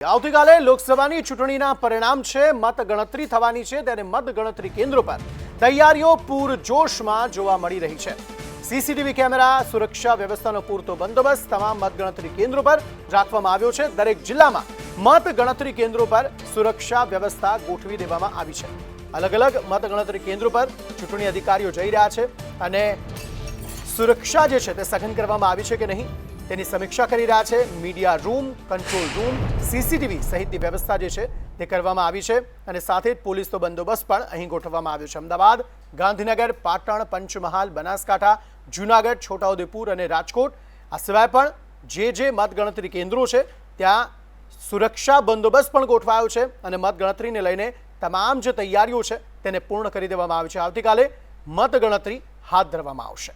આવતીકાલે લોકસભાની ચૂંટણીના પરિણામ છે, મતગણતરી થવાની છે, ત્યારે મતગણતરી કેન્દ્રો પર તૈયારીઓ પૂરજોશમાં જોવા મળી રહી છે. સીસીટીવી કેમેરા, સુરક્ષા વ્યવસ્થાનો પૂરતો બંદોબસ્ત તમામ મતગણતરી કેન્દ્રો પર રાખવામાં આવ્યો છે. દરેક જિલ્લામાં મતગણતરી કેન્દ્રો પર સુરક્ષા વ્યવસ્થા ગોઠવી દેવામાં આવી છે. અલગ અલગ મતગણતરી કેન્દ્રો પર ચૂંટણી અધિકારીઓ જઈ રહ્યા છે અને સુરક્ષા જે છે તે સઘન કરવામાં આવી છે કે નહીં? તેની સમીક્ષા કરી રહ્યા છે. Media room, control room, CCTV સહિતની વ્યવસ્થા જે છે તે કરવામાં આવી છે અને સાથે જ પોલીસનો બંદોબસ્ત પણ અહીં ગોઠવવામાં આવ્યો છે. અમદાવાદ, ગાંધીનગર, પાટણ, પંચમહાલ, બનાસકાંઠા, જૂનાગઢ, છોટાઉદેપુર અને રાજકોટ આ સિવાય પણ જે જે મતગણતરી કેન્દ્રો છે ત્યાં સુરક્ષા બંદોબસ્ત પણ ગોઠવાયો છે અને મતગણતરીને લઈને તમામ જે તૈયારીઓ છે તેને પૂર્ણ કરી દેવામાં આવી છે. આવતીકાલે મતગણતરી હાથ ધરવામાં આવશે.